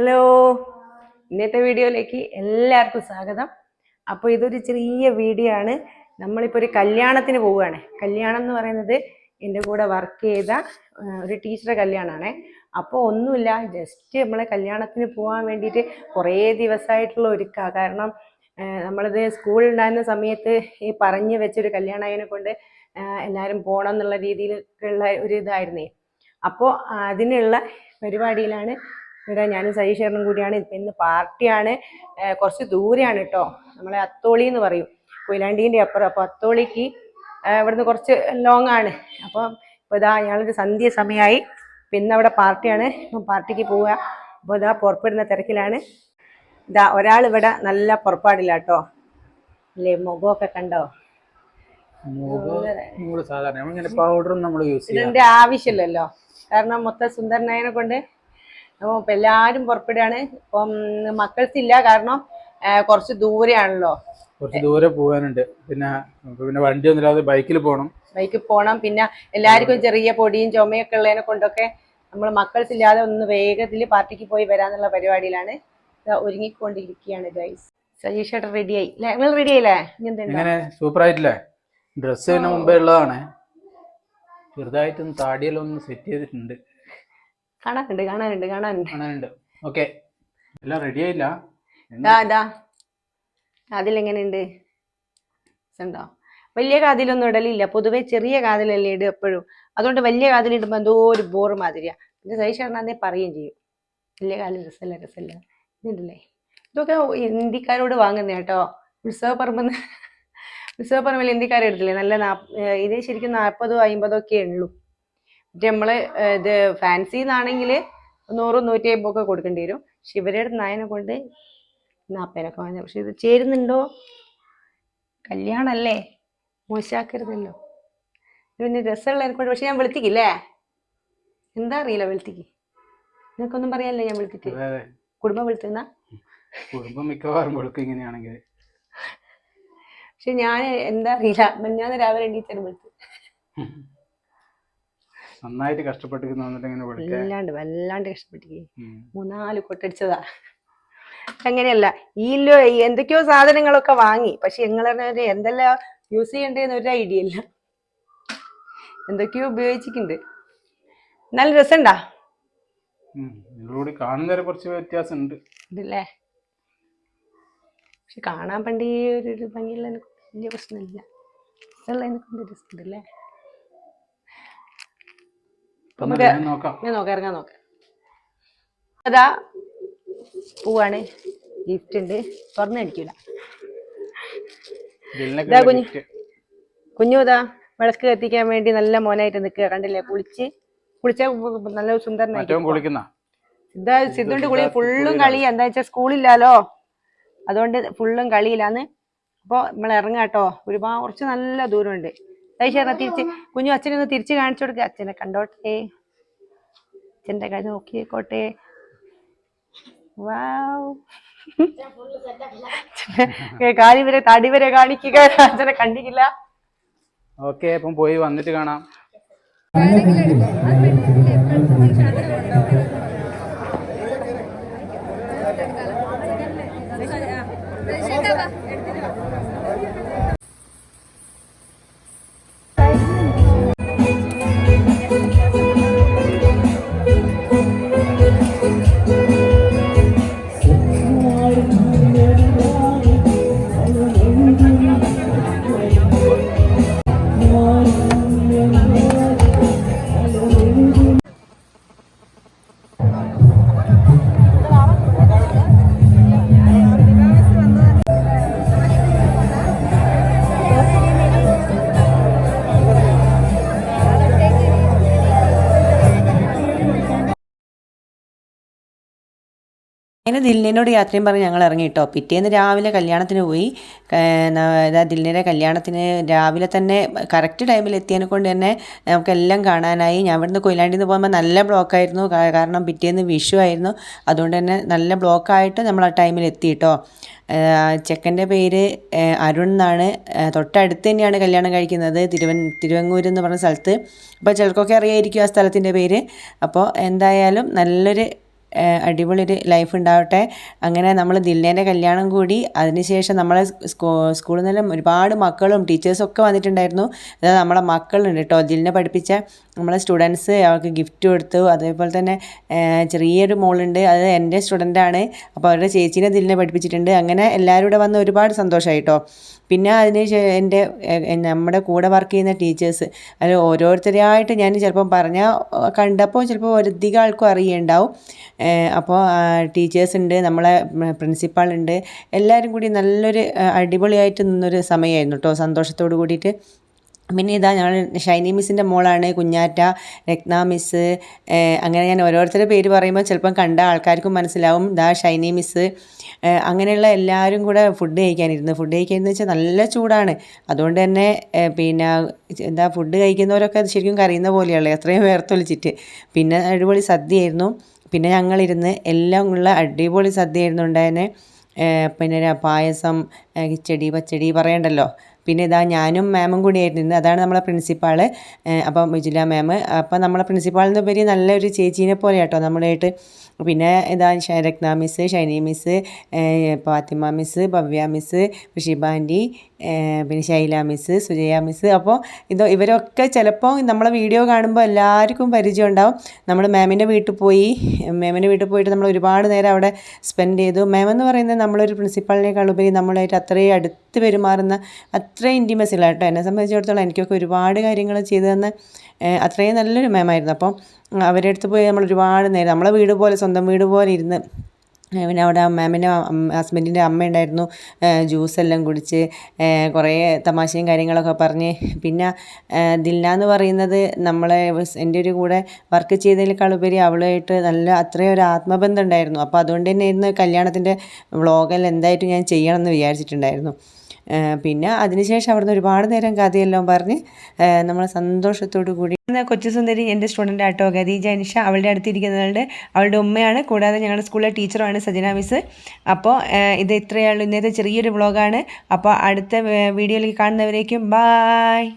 ഇന്നത്തെ വീഡിയോയിലേക്ക് എല്ലാവർക്കും സ്വാഗതം. അപ്പോൾ ഇതൊരു ചെറിയ വീഡിയോ ആണ്. നമ്മളിപ്പോൾ ഒരു കല്യാണത്തിന് പോവുകയാണ്. കല്യാണം എന്ന് പറയുന്നത് എന്റെ കൂടെ വർക്ക് ചെയ്ത ഒരു ടീച്ചറെ കല്യാണമാണേ അപ്പോൾ ഒന്നുമില്ല ജസ്റ്റ് നമ്മളെ കല്യാണത്തിന് പോകാൻ വേണ്ടിയിട്ട് കുറേ ദിവസമായിട്ടുള്ള ഒരുക്കുക കാരണം നമ്മളത് സ്കൂളിലുണ്ടായിരുന്ന സമയത്ത് ഈ പറഞ്ഞു വെച്ചൊരു കല്യാണമായതിനെ കൊണ്ട് എല്ലാവരും പോകണം എന്നുള്ള രീതിയിലുള്ള ഒരു ഇതായിരുന്നേ. അപ്പോൾ അതിനുള്ള പരിപാടിയിലാണ് ഇവിടെ ഞാനും സജീഷേറിനും കൂടിയാണ് ഇപ്പം ഇന്ന് പാർട്ടിയാണ്. കുറച്ച് ദൂരെയാണ് കേട്ടോ നമ്മളെ അത്തോളി എന്ന് പറയും. കൊയിലാണ്ടീന്റെ അപ്പുറം. അപ്പോൾ അത്തോളിക്ക് ഇവിടുന്ന് കുറച്ച് ലോങ് ആണ്. അപ്പോൾ ഇപ്പോൾ ഇതാ ഞങ്ങളൊരു സന്ധ്യ സമയമായി പിന്നെ അവിടെ പാർട്ടിയാണ്. അപ്പം പാർട്ടിക്ക് പോവുക അപ്പോൾ ഇതാ പുറപ്പെടുന്ന തിരക്കിലാണ്. ഇതാ ഒരാൾ ഇവിടെ നല്ല പുറപ്പാടില്ല കേട്ടോ അല്ലേ മുഖമൊക്കെ കണ്ടോ? ഇതിന്റെ ആവശ്യമില്ലല്ലോ. കാരണം മൊത്തം സുന്ദരനായനെ കൊണ്ട് ഇപ്പം എല്ലാവരും പുറപ്പെടുകയാണ്. ഇപ്പം മക്കൾസ് ഇല്ല കാരണം കുറച്ച് ദൂരെയാണല്ലോ. കുറച്ച് ദൂരെ പോകാനുണ്ട്. പിന്നെ പിന്നെ വണ്ടി ഒന്നുമില്ലാതെ ബൈക്കിൽ പോകണം ബൈക്കിൽ പോകണം പിന്നെ എല്ലാവർക്കും ചെറിയ പൊടിയും ചുമയൊക്കെ ഉള്ളതിനെ കൊണ്ടൊക്കെ നമ്മൾ മക്കൾസ് ഇല്ലാതെ ഒന്ന് വേഗത്തിൽ പാർട്ടിക്ക് പോയി വരാന്നുള്ള പരിപാടിയിലാണ്. ഒരുങ്ങിക്കൊണ്ടിരിക്കുകയാണ് ഗൈസ് സജീഷ് ഏട്ടൻ റെഡിയായി അല്ലേ നിങ്ങൾ റെഡി ആയില്ലേ? സൂപ്പർ ആയിട്ടില്ലേ? ഡ്രസ്സ് മുമ്പേ ഉള്ളതാണ്. ചെറുതായിട്ടൊന്ന് താടിയെല്ലാം ഒന്ന് സെറ്റ് ചെയ്തിട്ടുണ്ട്. കാണാനുണ്ട് കാണാനുണ്ട് കാണാനുണ്ട്. കാണാനുണ്ട്. ഓക്കെ. എല്ലാം റെഡി ആയില്ല. അതിലെങ്ങനെയുണ്ട്? ഉണ്ടോ വലിയ കാതിലൊന്നും ഇടലില്ല. പൊതുവെ ചെറിയ കാതിലല്ലേ ഇടും എപ്പോഴും. അതുകൊണ്ട് വലിയ കാതിലിടുമ്പോൾ എന്തോ ഒരു ബോറ് മാതിരിയാ. പിന്നെ സഹിച്ചേർന്നാന്നേ പറയുകയും ചെയ്യും. വലിയ കാതിൽ രസമല്ല രസമല്ല ഇതുണ്ടല്ലേ? ഇതൊക്കെ ഹിന്ദിക്കാരോട് വാങ്ങുന്ന കേട്ടോ. ഉത്സവ പറമ്പെന്ന് ഉത്സവ പറമ്പിൽ ഹിന്ദിക്കാരെടുത്തില്ലേ നല്ല നാ- ഇത് ശരിക്കും നാൽപ്പതോ അമ്പതോ ഒക്കെ ഉള്ളൂ. ഏർ ഇത് ഫാൻസിന്നാണെങ്കിൽ നൂറും നൂറ്റി അമ്പതൊക്കെ കൊടുക്കേണ്ടി വരും. പക്ഷെ ഇവരുടെ നായനെ കൊണ്ട് നാപ്പതിനൊക്കെ വാങ്ങി പക്ഷെ ഇത് ചേരുന്നുണ്ടോ? കല്യാണല്ലേ? മോശാക്കരുതല്ലോ. പിന്നെ രസമുള്ളതിനെ കൊണ്ട് പക്ഷെ ഞാൻ വെളുത്തിക്കില്ലേ എന്താ അറിയില്ല വെളുത്തിക്ക് നിനക്കൊന്നും പറയാനില്ല ഞാൻ വെളുത്തിട്ട് കുടുംബം വെളുത്തുന്ന കുടുംബം മിക്കവാറും വെളുക്കും ഇങ്ങനെയാണെങ്കിൽ. പക്ഷെ ഞാൻ എന്താ അറിയില്ല. ഞാൻ രാവിലെ എണ്ണീച്ചാണ് വെളുത്ത് നന്നായിട്ട് കഷ്ടപ്പെട്ടിരിക്കുന്നു വല്ലാണ്ട് വല്ലാണ്ട് കഷ്ടപ്പെട്ടിരിക്കും. മൂന്നാൽ കൊട്ടടിച്ചതാ. അങ്ങനെയല്ല ഈ എന്തൊക്കെയോ സാധനങ്ങളൊക്കെ വാങ്ങി. പക്ഷെ ഞങ്ങളെ എന്തെല്ലാം യൂസ് ചെയ്യണ്ടേന്ന് ഒരു ഐഡിയ ഇല്ല. എന്തൊക്കെയോ ഉപയോഗിച്ചിട്ടുണ്ട്. നല്ല. ഇതിലൂടെ കാണുന്നവരെ കുറച്ച് വ്യത്യാസമുണ്ട്. ഇതല്ലേ പക്ഷെ കാണാൻ പണ്ടേ ഒരു ഭംഗിയുള്ള വലിയ പ്രശ്നമില്ല. രസമുള്ള രസമുണ്ടല്ലേ നമുക്ക് ഞാൻ നോക്കാം. ഇറങ്ങാൻ നോക്കാം. അതാ പൂവാണ്. ഗിഫ്റ്റ് ഉണ്ട്. തുറന്നടിക്കൂല ഇതിനൊക്കെ ഇതാ കുഞ്ഞ്. കുഞ്ഞു ഇതാ വിളക്ക് കത്തിക്കാൻ വേണ്ടി നല്ല മോനായിട്ട് നിൽക്കുക. കണ്ടില്ലേ? കുളിച്ച്. കുളിച്ച നല്ല സുന്ദരനായിട്ട് സിദ്ധ സിദ്ധുണ്ട് കുളി ഫുള്ളും കളി എന്താ വെച്ചാൽ സ്കൂളില്ലാലോ അതുകൊണ്ട് ഫുള്ളും കളിയിലാന്ന്. അപ്പോൾ നമ്മൾ ഇറങ്ങാട്ടോ. ഒരുപാട് കുറച്ച് നല്ല ദൂരമുണ്ട്. തൈശേറ തിരിച്ച് കുഞ്ഞു അച്ഛനൊന്ന് തിരിച്ച് കാണിച്ചു കൊടുക്കുക അച്ഛനെ കണ്ടോട്ടെ. അച്ഛന്റെ കാര്യം നോക്കിയേക്കോട്ടെ വാവ്. കാലി വരെ തടി വരെ കാണിക്കുക. അച്ഛനെ കണ്ടിക്കില്ല ഓക്കെ അപ്പം പോയി വന്നിട്ട് കാണാം. അങ്ങനെ ദില്ലിനോട് യാത്രയും പറഞ്ഞ് ഞങ്ങൾ ഇറങ്ങി കേട്ടോ പിറ്റേന്ന് രാവിലെ കല്യാണത്തിന് പോയി. ഏർ ന- കല്യാണത്തിന് രാവിലെ തന്നെ കറക്റ്റ് ടൈമിൽ എത്തിയതിനെ കൊണ്ട് തന്നെ നമുക്കെല്ലാം കാണാനായി. ഞാൻ ഇവിടുന്ന് കൊയിലാണ്ടിന്ന് പോകുമ്പോൾ നല്ല ബ്ലോക്കായിരുന്നു. കാരണം പിറ്റേന്ന് വിഷു ആയിരുന്നു. അതുകൊണ്ട് തന്നെ നല്ല ബ്ലോക്കായിട്ട് നമ്മൾ ആ ടൈമിൽ എത്തി കേട്ടോ ചെക്കന്റെ പേര് അരുൺ എന്നാണ്. തൊട്ടടുത്ത് തന്നെയാണ് കല്യാണം കഴിക്കുന്നത്. തിരുവൻ തിരുവങ്ങൂർ എന്ന് പറഞ്ഞ സ്ഥലത്ത്. അപ്പോൾ ചിലർക്കൊക്കെ അറിയായിരിക്കും ആ സ്ഥലത്തിന്റെ പേര്. അപ്പോൾ എന്തായാലും നല്ലൊരു അടിപൊളി ഒരു ലൈഫ് ഉണ്ടാവട്ടെ. അങ്ങനെ നമ്മൾ ദില്ലേന്റെ കല്യാണം കൂടി അതിനുശേഷം നമ്മളെ സ്കൂ സ്കൂളിൽ നിന്നെല്ലാം ഒരുപാട് മക്കളും ടീച്ചേഴ്സും ഒക്കെ വന്നിട്ടുണ്ടായിരുന്നു. അതായത് നമ്മളെ മക്കളുണ്ട് കേട്ടോ ദിലിനെ പഠിപ്പിച്ച നമ്മളെ സ്റ്റുഡൻസ് അവർക്ക് ഗിഫ്റ്റ് കൊടുത്തു. അതേപോലെ തന്നെ ചെറിയൊരു മോളുണ്ട്. അത് എന്റെ സ്റ്റുഡന്റാണ് അപ്പോൾ അവരുടെ ചേച്ചീനെ ദിലിനെ പഠിപ്പിച്ചിട്ടുണ്ട്. അങ്ങനെ എല്ലാവരും കൂടെ വന്ന് ഒരുപാട് സന്തോഷമായി കേട്ടോ പിന്നെ അതിന് എന്റെ നമ്മുടെ കൂടെ വർക്ക് ചെയ്യുന്ന ടീച്ചേഴ്സ് അത് ഓരോരുത്തരെയായിട്ട് ഞാൻ ചിലപ്പം പറഞ്ഞാൽ കണ്ടപ്പോൾ ചിലപ്പോൾ ഒരധികം ആൾക്കും അറിയുണ്ടാവും. അപ്പോൾ ടീച്ചേഴ്സ് ഉണ്ട് നമ്മളെ പ്രിൻസിപ്പാൾ ഉണ്ട് എല്ലാവരും കൂടി നല്ലൊരു അടിപൊളിയായിട്ട് നിന്നൊരു സമയമായിരുന്നു കേട്ടോ സന്തോഷത്തോട് കൂടിയിട്ട്. പിന്നെ ഇതാ ഞങ്ങൾ ഷൈനി മിസ്സിന്റെ മോളാണ് കുഞ്ഞാറ്റ രത്ന മിസ്സ് അങ്ങനെ ഞാൻ ഓരോരുത്തരുടെ പേര് പറയുമ്പോൾ ചിലപ്പം കണ്ട ആൾക്കാർക്കും മനസ്സിലാവും. ഇതാ ഷൈനി ഏഹ് അങ്ങനെയുള്ള എല്ലാവരും കൂടെ ഫുഡ് കഴിക്കാനിരുന്നു ഫുഡ് കഴിക്കാനെന്ന് വെച്ചാൽ നല്ല ചൂടാണ്. അതുകൊണ്ട് തന്നെ പിന്നെ എന്താ ഫുഡ് കഴിക്കുന്നവരൊക്കെ ശരിക്കും കറിയുന്ന പോലെയുള്ളത് അത്രയും വേർത്തൊലിച്ചിട്ട് പിന്നെ അടിപൊളി സദ്യയായിരുന്നു. പിന്നെ ഞങ്ങളിരുന്ന് എല്ലാം ഉള്ള അടിപൊളി സദ്യയായിരുന്നു ഉണ്ടായിരുന്നെ. പിന്നെ പായസം കിച്ചടി പച്ചടി പറയണ്ടല്ലോ. പിന്നെ ഇതാ ഞാനും മാമും കൂടിയായിരുന്നു ഇരുന്നത് അതാണ് നമ്മളെ പ്രിൻസിപ്പാൾ അപ്പം വിജില മാം അപ്പം നമ്മളെ പ്രിൻസിപ്പാളിനുപരി നല്ലൊരു ചേച്ചീനെ പോലെ കേട്ടോ നമ്മളായിട്ട് പിന്നെ ഇതാ ഷൈരക്ന miss Shiny miss Fathima miss Bhavya miss ഋഷിബാൻഡി പിന്നെ ശൈല മിസ് സുജയ മിസ് അപ്പോൾ ഇത് ഇവരൊക്കെ ചിലപ്പോൾ നമ്മളെ വീഡിയോ കാണുമ്പോൾ എല്ലാവർക്കും പരിചയം ഉണ്ടാവും. നമ്മൾ മാമിന്റെ വീട്ടിൽ പോയി മാമിന്റെ വീട്ടിൽ പോയിട്ട് നമ്മൾ ഒരുപാട് നേരം അവിടെ സ്പെൻഡ് ചെയ്തു. മാം എന്ന് പറയുന്നത് നമ്മളൊരു പ്രിൻസിപ്പാളിനേക്കാൾ ഉപരി നമ്മളായിട്ട് അത്രയും അടുത്ത് പെരുമാറുന്ന അത്രയും ഇന്റിമസി ഉള്ള കേട്ടോ. എന്നെ സംബന്ധിച്ചിടത്തോളം എനിക്കൊക്കെ ഒരുപാട് കാര്യങ്ങൾ ചെയ്തു തന്ന അത്രയും നല്ലൊരു മാമായിരുന്നു അപ്പം അവരുടെ അടുത്ത് പോയി നമ്മൾ ഒരുപാട് നേരം നമ്മളെ വീട് പോലെ സ്വന്തം വീട് പോലെ ഇരുന്ന് പിന്നെ അവിടെ മാമിന്റെ ഹസ്ബൻഡിന്റെ അമ്മ ഉണ്ടായിരുന്നു. ജ്യൂസെല്ലാം കുടിച്ച് കുറേ തമാശയും കാര്യങ്ങളൊക്കെ പറഞ്ഞ്. പിന്നെ ദില്ല എന്ന് പറയുന്നത് നമ്മളെ എന്റെ ഒരു കൂടെ വർക്ക് ചെയ്തതിനേക്കാളുപരി അവളുമായിട്ട് നല്ല അത്രയും ഒരു ആത്മബന്ധം ഉണ്ടായിരുന്നു. അപ്പോൾ അതുകൊണ്ട് തന്നെ ഇന്ന് കല്യാണത്തിന്റെ വ്ളോഗെല്ലാം എന്തായിട്ടും ഞാൻ ചെയ്യണമെന്ന് വിചാരിച്ചിട്ടുണ്ടായിരുന്നു. പിന്നെ അതിനുശേഷം അവിടുന്ന് ഒരുപാട് നേരം കഥയെല്ലാം പറഞ്ഞ് നമ്മൾ സന്തോഷത്തോടു കൂടി. കൊച്ചു സുന്ദരി എന്റെ സ്റ്റുഡന്റ് ആട്ടോ. ഖദീജ അനിഷ അവളുടെ അടുത്തിരിക്കുന്നവളുടെ അവളുടെ ഉമ്മയാണ്. കൂടാതെ ഞങ്ങളുടെ സ്കൂളിലെ ടീച്ചറുമാണ് സജന മിസ്. അപ്പോൾ ഇത് ഇത്രയേ ഉള്ളൂ. ഇന്നത്തെ ചെറിയൊരു വ്ളോഗാണ്. അപ്പോൾ അടുത്ത വീഡിയോയിലേക്ക് കാണുന്നവരേക്കും ബായ്.